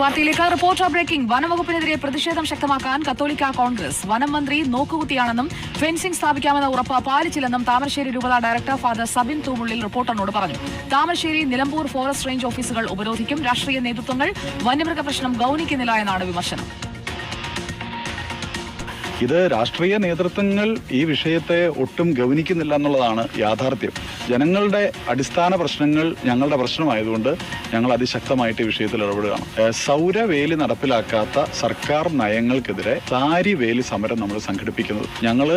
വാർത്തയിലേക്ക് reporter breaking. വനംവകുപ്പിനെതിരെ പ്രതിഷേധം ശക്തമാക്കാൻ കത്തോലിക്ക കോൺഗ്രസ് വനം മന്ത്രി നോക്കുകുത്തിയാണെന്നും ഫെൻസിംഗ് സ്ഥാപിക്കാമെന്ന ഉറപ്പ് പാലിച്ചില്ലെന്നും താമരശ്ശേരി രൂപത ഡയറക്ടർ ഫാദർ സബിൻ തൂമുള്ളിൽ റിപ്പോർട്ടറിനോട് പറഞ്ഞു. താമരശ്ശേരി നിലമ്പൂർ ഫോറസ്റ്റ് റേഞ്ച് ഓഫീസുകൾ ഉപരോധിക്കും. രാഷ്ട്രീയ നേതൃത്വങ്ങൾ വന്യമൃഗ പ്രശ്നം ഗൌനിക്കുന്നില്ല എന്നാണ് വിമർശനം. ഇത് രാഷ്ട്രീയ നേതൃത്വങ്ങൾ ഈ വിഷയത്തെ ഒട്ടും ഗൗനിക്കുന്നില്ല എന്നുള്ളതാണ് യാഥാർത്ഥ്യം. ജനങ്ങളുടെ അടിസ്ഥാന പ്രശ്നങ്ങൾ ഞങ്ങളുടെ പ്രശ്നമായതുകൊണ്ട് ഞങ്ങൾ അതിശക്തമായിട്ട് ഈ വിഷയത്തിൽ ഇടപെടുകയാണ്. സൗരവേലി നടപ്പിലാക്കാത്ത സർക്കാർ നയങ്ങൾക്കെതിരെ സാരി വേലി സമരം നമ്മൾ സംഘടിപ്പിക്കുന്നത്. ഞങ്ങൾ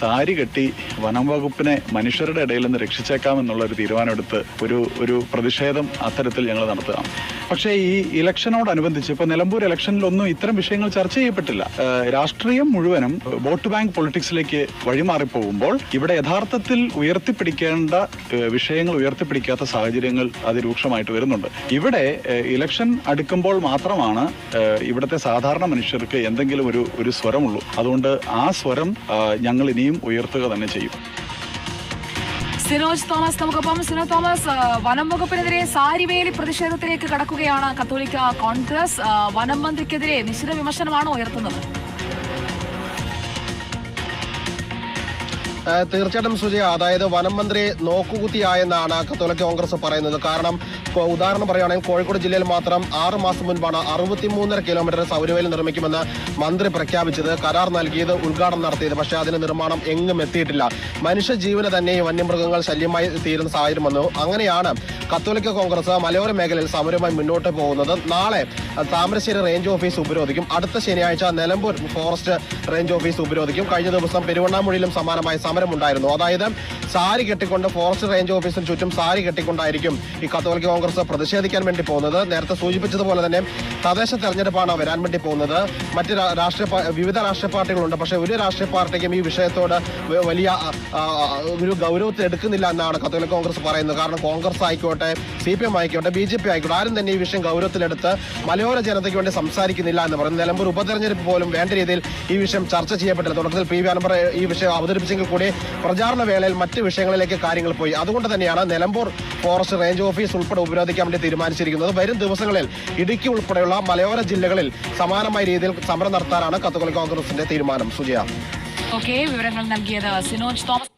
സാരി കെട്ടി വനം വകുപ്പിനെ മനുഷ്യരുടെ ഇടയിൽ നിന്ന് രക്ഷിച്ചേക്കാം എന്നുള്ള ഒരു തീരുമാനമെടുത്ത് ഒരു ഒരു പ്രതിഷേധം അത്തരത്തിൽ ഞങ്ങൾ നടത്തുകയാണ്. പക്ഷേ ഈ ഇലക്ഷനോടനുബന്ധിച്ച് ഇപ്പോൾ നിലമ്പൂർ ഇലക്ഷനിലൊന്നും ഇത്തരം വിഷയങ്ങൾ ചർച്ച ചെയ്യപ്പെട്ടില്ല. രാഷ്ട്രീയം രാഷ്ട്രീയം മുഴുവനും വോട്ട് ബാങ്ക് പൊളിറ്റിക്സിലേക്ക് വഴിമാറിപ്പോകുമ്പോൾ ഇവിടെ യഥാർത്ഥത്തിൽ ഉയർത്തിപ്പിടിക്കേണ്ട വിഷയങ്ങൾ ഉയർത്തിപ്പിടിക്കാത്ത സാഹചര്യങ്ങൾ അതിരൂക്ഷമായിട്ട് വരുന്നുണ്ട്. ഇവിടെ ഇലക്ഷൻ അടുക്കുമ്പോൾ മാത്രമാണ് ഇവിടുത്തെ സാധാരണ മനുഷ്യർക്ക് എന്തെങ്കിലും ഒരു ഒരു സ്വരമുള്ളൂ. അതുകൊണ്ട് ആ സ്വരം ഞങ്ങൾ ഇനിയും ഉയർത്തുക തന്നെ ചെയ്യും. സിനോജ് തോമസ് നമുക്കൊപ്പം. സിനോ തോമസ് വനം വകുപ്പിനെതിരെ സാരിവേലി പ്രതിഷേധത്തിലേക്ക് കടക്കുകയാണ് കത്തോലിക്ക കോൺഗ്രസ്. വനം മന്ത്രിക്കെതിരെ നിശ്ചിത വിമർശനമാണോ ഉയർത്തുന്നത്. തീർച്ചയായിട്ടും സുജയ അതായത് വനം മന്ത്രി നോക്കുകുത്തിയായെന്നാണ് കത്തോലിക്ക കോൺഗ്രസ് പറയുന്നത്. കാരണം ഉദാഹരണം പറയുകയാണെങ്കിൽ കോഴിക്കോട് ജില്ലയിൽ മാത്രം ആറ് മാസം മുൻപാണ് അറുപത്തിമൂന്നര കിലോമീറ്റർ സൗരവേൽ നിർമ്മിക്കുമെന്ന് മന്ത്രി പ്രഖ്യാപിച്ചത് കരാർ നൽകിയത് ഉദ്ഘാടനം നടത്തിയത്. പക്ഷേ അതിന് നിർമ്മാണം എങ്ങും എത്തിയിട്ടില്ല. മനുഷ്യജീവന് തന്നെ ഈ വന്യമൃഗങ്ങൾ ശല്യമായി തീരുന്ന സാഹചര്യം വന്നു. അങ്ങനെയാണ് കത്തോലിക്ക കോൺഗ്രസ് മലയോര മേഖലയിൽ സമരവുമായി മുന്നോട്ട് പോകുന്നത്. നാളെ താമരശ്ശേരി റേഞ്ച് ഓഫീസ് ഉപരോധിക്കും. അടുത്ത ശനിയാഴ്ച നിലമ്പൂർ ഫോറസ്റ്റ് റേഞ്ച് ഓഫീസ് ഉപരോധിക്കും. കഴിഞ്ഞ ദിവസം പെരുവണ്ണാമൊഴിയിലും സമാനമായ സമരമുണ്ടായിരുന്നു. അതായത് സാരി കെട്ടിക്കൊണ്ട് ഫോറസ്റ്റ് റേഞ്ച് ഓഫീസിന് ചുറ്റും സാരി കെട്ടിക്കൊണ്ടായിരിക്കും ഈ കത്തോലിക്ക കോൺഗ്രസ് പ്രതിഷേധിക്കാൻ വേണ്ടി പോകുന്നത്. നേരത്തെ സൂചിപ്പിച്ചതുപോലെ തന്നെ തദ്ദേശ തെരഞ്ഞെടുപ്പാണ് വരാൻ വേണ്ടി പോകുന്നത്. മറ്റ് രാഷ്ട്രീയ വിവിധ രാഷ്ട്രീയ പാർട്ടികളുണ്ട്. പക്ഷേ ഒരു രാഷ്ട്രീയ പാർട്ടിക്കും ഈ വിഷയത്തോട് വലിയ ഒരു ഗൗരവത്തിൽ എടുക്കുന്നില്ല എന്നാണ് കത്തോലിക്ക കോൺഗ്രസ് പറയുന്നത്. കാരണം കോൺഗ്രസ് ആയിക്കോട്ടെ സി പി എം ആയിക്കോട്ടെ ബി ജെ പി ആയിക്കോട്ടെ ആരും തന്നെ ഈ വിഷയം ഗൗരവത്തിലെടുത്ത് മലയോര ജനതയ്ക്ക് വേണ്ടി സംസാരിക്കുന്നില്ല എന്ന് പറയുന്നത് നിലമ്പൂർ ഉപതെരഞ്ഞെടുപ്പ് പോലും വേണ്ട രീതിയിൽ ഈ വിഷയം ചർച്ച ചെയ്യപ്പെട്ടില്ല. തുടക്കത്തിൽ പി വി അനമ്പറ ഈ വിഷയം അവതരിപ്പിച്ചെങ്കിൽ കൂടി പ്രചാരണ വേളയിൽ മറ്റ് വിഷയങ്ങളിലേക്ക് കാര്യങ്ങൾ പോയി. അതുകൊണ്ട് തന്നെയാണ് നിലമ്പൂർ ഫോറസ്റ്റ് റേഞ്ച് ഓഫീസ് ഉൾപ്പെടെ ഉപരോധിക്കാൻ വേണ്ടി തീരുമാനിച്ചിരിക്കുന്നത്. വരും ദിവസങ്ങളിൽ ഇടുക്കി ഉൾപ്പെടെയുള്ള മലയോര ജില്ലകളിൽ സമാനമായ രീതിയിൽ സമരം നടത്താനാണ് കത്തുകൊല കോൺഗ്രസിന്റെ തീരുമാനം. സുജയ. ഓക്കെ വിവരങ്ങൾ നൽകിയത് സിനോജ് തോമസ്.